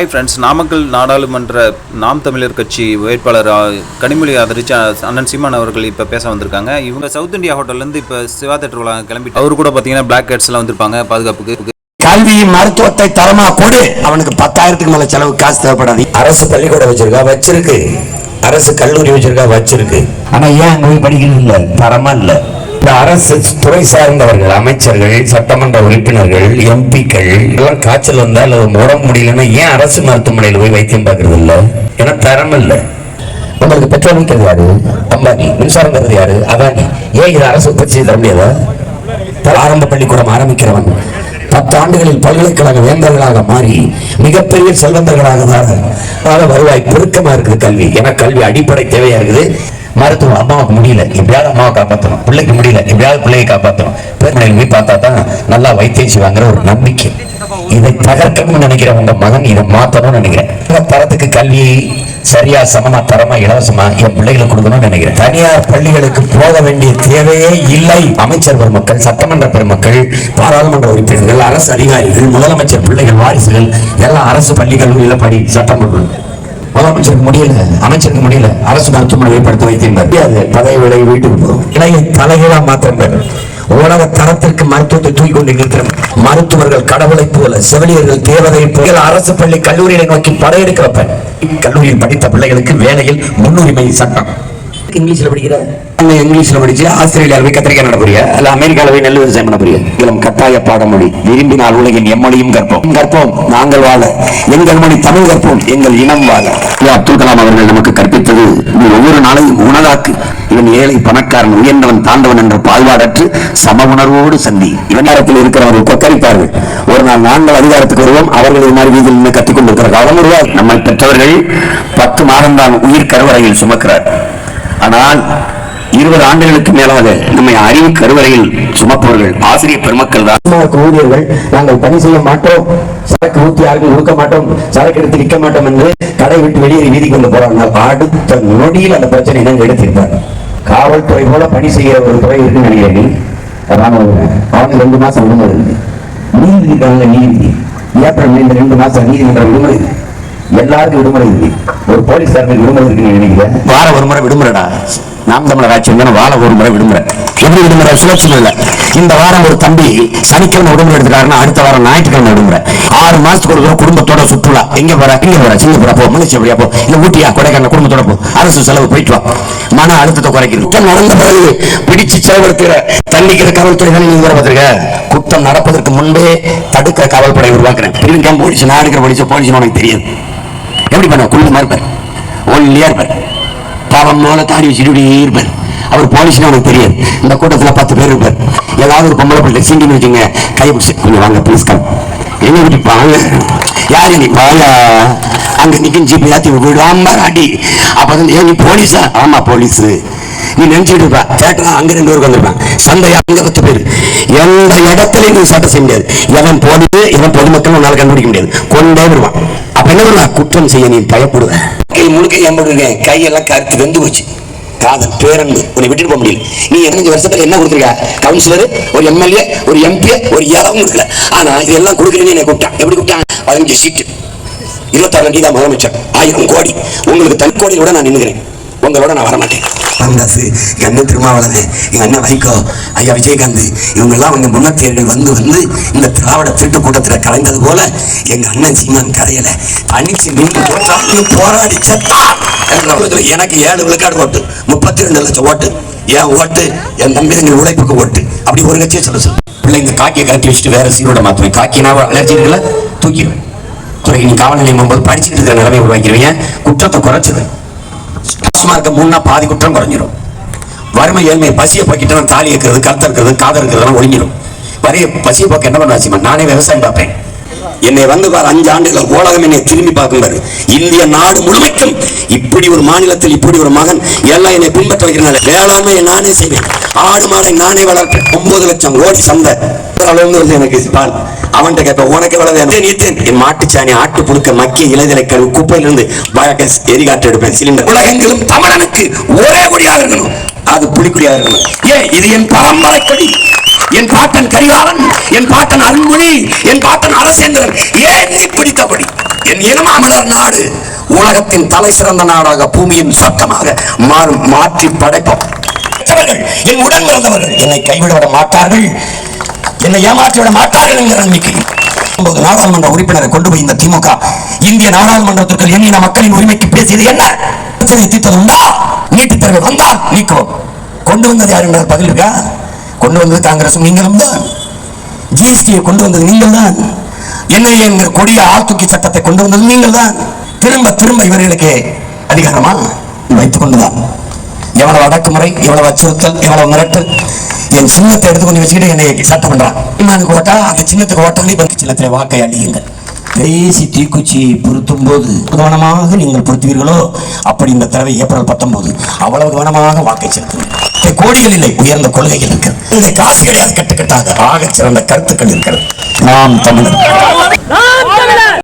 Hi friends Namakkal நாடாளுமன்ற நாம் தமிழர் கட்சி வேட்பாளர் கனிமொழி ஆதரிச்சு அண்ணன் சீமான் அவர்கள் இப்போ பேச வந்திருக்காங்க. இவங்க சவுத் இந்தியா ஹோட்டல்லேருந்து இப்போ சிவா தேட்டர் விழா கிளம்பிட்டு அவர் கூட பார்த்தீங்கன்னா பிளாக் கேட்ஸ் எல்லாம் வந்திருப்பாங்க பாதுகாப்புக்கு. கல்வி மருத்துவத்தை தரமா கொடு. அவனுக்கு பத்தாயிரத்துக்கு மேல செலவு காசு தேவைப்படாது. அரசு பள்ளிக்கூடம் வச்சிருக்கா வச்சிருக்கு. அரசு கல்லூரி வச்சிருக்கா வச்சிருக்கு. ஆனா ஏன் அங்க போய் படிக்கிறது இல்ல? தரமா இல்ல. இந்த அரசு துறை சார்ந்தவர்கள் அமைச்சர்கள் சட்டமன்ற உறுப்பினர்கள் எம்பிக்கள் எல்லாம் காய்ச்சல் வந்தா அல்லது உடம்பு முடியலன்னா ஏன் அரசு மருத்துவமனையில் போய் வைத்தியம் பார்க்கறது இல்ல? ஏன்னா தரம் இல்ல. உங்களுக்கு பெட்ரோல் விற்கிறது யாரு? அம்பானி. மின்சாரம் தருது யாரு? அதானி. ஏன் இது அரசு உற்பத்தி தர முடியாதா? ஆரம்ப பள்ளிக்கூடம் ஆரம்பிக்கிறவன் பத்து ஆண்டுகளில் பல்கலைக்கழக வேந்தர்களாக மாறி மிகப்பெரிய செல்வந்தர்களாக தான் வருவாய். பெருக்கமா இருக்குது கல்வி. ஏன்னா கல்வி அடிப்படை தேவையா இருக்குது? மருத்துவம் அம்மாவுக்கு முடியல. எப்படியாவது அம்மாவை காப்பாற்றணும் பிள்ளைக்கு முடியல. எப்படியாவது பிள்ளையை காப்பாற்றணும் பேர் போய் பார்த்தா தான் நல்லா வைத்தியம் செய்வாங்கிற ஒரு நம்பிக்கை. இதை தகர்க்கணும்னு நினைக்கிற உங்க மகன் இதை மாத்தணும்னு நினைக்கிறேன். இந்த தரத்துக்கு கல்வி சரியா சமமா தரமா இலவசமா என் பிள்ளைகளுக்கு கொடுக்கணும்னு நினைக்கிறேன். தனியார் பள்ளிகளுக்கு போக வேண்டிய தேவையே இல்லை. அமைச்சர் பெருமக்கள் சட்டமன்ற பெருமக்கள் பாராளுமன்ற உறுப்பினர்கள் அரசு அதிகாரிகள் முதலமைச்சர் பிள்ளைகள் வாரிசுகள் எல்லாம் அரசு பள்ளி இல்லை படி சட்டம் முதலமைச்சருக்கு முடியல அமைச்சருக்கு முடியல. அரசு மருத்துவமனை படுத்து வைத்தேன் பதவி விலை வீட்டுக்கு போகும் இளைய தலைகளா மாத்திரம் பெறும். உலக தரத்திற்கு மருத்துவத்தை தூக்கி கொண்டு நிற்கிற மருத்துவர்கள் கடவுளை போல செவிலியர்கள் தேவதை போல அரசு பள்ளி கல்லூரிகளை நோக்கி படையெடுக்கிறப்ப கல்லூரியில் படித்த பிள்ளைகளுக்கு வேலையில் முன்னுரிமை சட்டம். இங்கிலீஷ்ல படிக்கிற? அங்க இங்கிலீஷ்ல படிச்சு ஆஸ்திரேலியாவில் போய் கத்திரிக்காய் நட போறியா? அல்ல அமெரிக்காவில் போய் நெல் விவசாயம் பண்ண போறியா? இளம் கட்டாய பாடமொழி விரும்பினால் உலகின் எம்மொழியும் கற்போம். கற்போம் நாங்கள் வாழ. எங்கள் மொழி தமிழ் கற்போம் எங்கள் இனம் வாழ. அப்துல் கலாம் அவர்கள் நமக்கு கற்பித்தது ஒவ்வொரு நாளையும் உணராக்கு இவன் ஏழை பணக்காரன் உயர்ந்தவன் தாண்டவன் என்ற பால்வாடற்று சம உணர்வோடு சந்தி. இவன் நேரத்தில் இருக்கிறவர்கள் கொக்கரிப்பார்கள் ஒரு நாள் நாங்கள் அதிகாரத்துக்கு வருவோம் அவர்கள் இது மாதிரி வீதியில் நின்று கத்திக் கொண்டிருக்கிற காலம் நம்மை பெற்றவர்கள் பத்து மாதம் தான் உயிர் கருவறையில் சுமக்கிறார். ஆனால் இருபது ஆண்டுகளுக்கு மேலாக நம்மை அறிவு கருவறையில் சுமப்பவர்கள் ஆசிரியர் பெருமக்கள் தான். ஊழியர்கள் நாங்கள் பணி செய்ய மாட்டோம். சரக்கு ஊற்றி யாருக்கும் கொடுக்க மாட்டோம். சரக்கு எடுத்து விற்க மாட்டோம் என்று கடை விட்டு வெளியே வீதிக்கு கொண்டு போறாங்க. அடுத்த நொடியில் அந்த பிரச்சனை நாங்கள் எடுத்திருப்பார் காவல்துறை போல பணி செய்கிற ஒரு துறை இருக்கு நினைக்கிறேன் அவனுக்கு ரெண்டு மாசம் விடுமுறை இருக்கு. நீதி இருக்காங்க நீதி. ஏப்ரல் இந்த ரெண்டு மாசம் நீதிமன்ற விடுமுறை இருக்கு. எல்லாருக்கும் விடுமுறை இருக்கு. ஒரு போலீஸ்காரனுக்கு விடுமுறை இருக்குன்னு நினைக்கிறேன் வார ஒரு முறை விடுமுறைடா. நாம் தமிழர் ஆட்சி இருந்தாலும் வார ஒரு முறை விடுமுறை. எப்படி விடுமுறை? சுழற்சியில் இல்ல. இந்த வாரம் ஒரு தம்பி சனிக்கிழமை விடுமுறை எடுத்துக்காருன்னா அடுத்த வாரம் ஞாயிற்றுக்கிழமை விடுமுறை. ஆறு மாசத்துக்கு ஒரு தூரம் குடும்பத்தோட சுற்றுலா. எங்க போற? எங்க போற. சிங்கப்பூரா போ. மலேசியா போ. இல்ல ஊட்டியா? கொடைக்கானல் குடும்பத்தோட போ. அரசு செலவு போயிட்டு வா. மன அழுத்தத்தை குறைக்கிறது குற்றம் நடந்த பிறகு பிடிச்சு செலவெடுக்கிற தண்டிக்கிற காவல்துறை தானே நீங்க பார்த்திருக்க? குற்றம் நடப்பதற்கு முன்பே தடுக்கிற காவல்படை உருவாக்குறேன். பிரிவின் போலீஸ் நான் இருக்கிற போலீஸ் போலீஸ் உனக்கு தெரியும். எப்படி பண்ண குழுமா இருப்பார் ஒல்லியா இருப்பார். பாவம் மேல தாடி வச்சுட்டு இருப்பார். அவர் போலீஸ்னு அவனுக்கு தெரியாது. இந்த கூட்டத்துல பத்து பேர் இருப்பார். ஏதாவது ஒரு பொம்பளை பிள்ளை சிங்கின்னு வச்சுங்க கை பிடிச்சி கொஞ்சம் வாங்க ப்ளீஸ் கம் எங்க இப்படி யாரு நீ பாயா அங்க நிக்கும் ஜீப் ஏத்தி விடாம அடி அப்பதான் ஏன் நீ போலீஸா? ஆமா போலீஸ். நீ நினைச்சிட்டு இருப்பா. தேட்டரா அங்க ரெண்டு பேருக்கு வந்திருப்பான் சந்தையா? அங்க பத்து பேர். எந்த இடத்துலயும் நீ சட்டம் செய்ய முடியாது. எவன் போலீஸ் எவன் பொதுமக்கள் உன்னால கண்டுபிடிக்க முடியாது. கொண்டே வருவான். அப்ப குற்றம் செய்ய நீ பயப்படுவ. கை முழுக்க ஏம்படுங்க கையெல்லாம் கருத்து வெந்து போச்சு. காதல் பேரன்பு உன்னை விட்டுட்டு போக முடியல. நீ இருபத்தஞ்சு வருஷத்துல என்ன கொடுத்துருக்க? கவுன்சிலர் ஒரு எம்எல்ஏ ஒரு எம்பி ஒரு ஏழாவும் கொடுக்கல. ஆனா இதெல்லாம் கொடுக்குறேன்னு என்னை கூப்பிட்டான். எப்படி கூப்பிட்டான்? பதினஞ்சு சீட்டு இருபத்தாறு நீ தான் முதலமைச்சர் ஆயிரம் கோடி. உங்களுக்கு தன் கோடியில் கூட நான் நின்னுக்கிறேன். உங்களோட நான் வரமாட்டேன். ராமதாசு எங்க அண்ணன் திருமாவளவன் எங்க அண்ணன் வைகோ ஐயா விஜயகாந்த் இவங்க எல்லாம் அவங்க முன்னேற்றர்கள் வந்து வந்து இந்த திராவிட திருட்டு கூட்டத்துல கலைந்தது போல எங்க அண்ணன் சீமான் கரையலை தனிச்சு நின்று போராடி போராடி எனக்கு ஏழு விழுக்காடு ஓட்டு முப்பத்தி ரெண்டு லட்சம் ஓட்டு. என் ஓட்டு? என் தம்பி எங்கள் உழைப்புக்கு ஓட்டு. அப்படி ஒரு கட்சியை சொல்ல சொல்லு. பிள்ளைங்க காக்கியை கட்டி வச்சுட்டு வேற சீரோட மாத்துவேன். காக்கினா அலர்ஜி இருக்குல்ல? தூக்கிடுவேன். துறை நீ காவல் நிலையம் போது படிச்சுட்டு இருக்கிற நிலைமை உருவாக்கிடுவீங்க. குற்றத்தை குறைச்சது இருக்க மூணா பாதி குற்றம் குறைஞ்சிரும். வறுமை ஏழ்மை பசியை போக்கிட்டு தாலி இருக்கிறது கருத்து இருக்கிறது காதல் இருக்கிறதுலாம் ஒழிஞ்சிடும் வரைய பசியை போக்க என்ன பண்ணுவாச்சு நானே விவசாயம் பார்ப்பேன். என்னை வந்து பார் அஞ்சு ஆண்டுகள் உலகம் என்னை திரும்பி பார்க்கும் பாரு. இந்திய நாடு முழுமைக்கும் இப்படி ஒரு மாநிலத்தில் இப்படி ஒரு மகன் எல்லாம் என்னை பின்பற்ற வைக்கிறனால வேளாண்மை நானே செய்வேன். ஆடு மாடை நானே வளர்ப்பேன். ஒன்பது லட்சம் கோடி சந்தை. அளவு எனக்கு பால். அவன்கிட்ட கேட்ப உனக்கு எவ்வளவு வேணும்? நீத்தேன் என் மாட்டுச்சாணி ஆட்டு புழுக்க மக்கிய இளைஞரை கழுவு குப்பையிலிருந்து பயோகேஸ் எரிகாற்று எடுப்பேன் சிலிண்டர் உலகெங்கிலும் தமிழனுக்கு ஒரே கொடியாக இருக்கணும். அது புலிக்குடியாக இருக்கணும். ஏன் இது என் பரம்பரை கொடி. என் பாட்டன் கரிகாலன் என் பாட்டன் அருண்மொழி என் பாட்டன் அரசேந்திரன் ஏந்தி பிடித்தபடி என் இனமாமலர் நாடு உலகத்தின் தலை சிறந்த நாடாக பூமியின் சொத்தமாக மாறும் மாற்றி படைப்போம். என் உடன் பிறந்தவர்கள் என்னை கைவிட விட மாட்டார்கள். என்னை ஏமாற்றி விட மாட்டார்கள் என்கிற நம்பிக்கை. ஒன்பது நாடாளுமன்ற உறுப்பினரை கொண்டு போய் இந்த திமுக இந்திய நாடாளுமன்றத்திற்குள் எண்ணின மக்களின் உரிமைக்கு பேசியது என்ன? பிரச்சனை தீர்த்தது உண்டா? நீட்டு தேர்வு வந்தால் நீக்குவோம் கொண்டு வந்தது யார் என்ற பதில் இருக்கா கொண்டு வந்தது காங்கிரசும் நீங்களும் தான். ஜிஎஸ்டியை கொண்டு வந்தது நீங்கள் தான். என்ஐஏ என்கிற கொடிய ஆழ்தூக்கி சட்டத்தை கொண்டு வந்தது நீங்கள் தான். திரும்ப திரும்ப இவர்களுக்கு அதிகாரமா வைத்துக் கொண்டுதான். எவ்வளவு அடக்குமுறை எவ்வளவு அச்சுறுத்தல் எவ்வளவு மிரட்டல் என் சின்னத்தை எடுத்துக்கொண்டு வச்சுக்கிட்டு என்னை சட்டம் பண்றான் இமானுக்கு ஓட்டா அந்த சின்னத்துக்கு ஓட்டங்களே வந்து சின்னத்தில் வாக்கை அழியுங்கள் கடைசி தீக்குச்சியை பொருத்தும் போது கவனமாக நீங்கள் பொருத்துவீர்களோ? அப்படி இந்த தடவை ஏப்ரல் பத்தொன்பது அவ்வளவு கவனமாக வாக்கை செலுத்துங்கள். கோடிகள் இல்லை உயர்ந்த கொள்கைகள் இருக்கிறது. இந்த காசு கிடையாது கட்டுக்கட்டாக? ஆகச் சிறந்த கருத்துக்கள் இருக்கிறது. நாம் தமிழர். நாம் தமிழர்.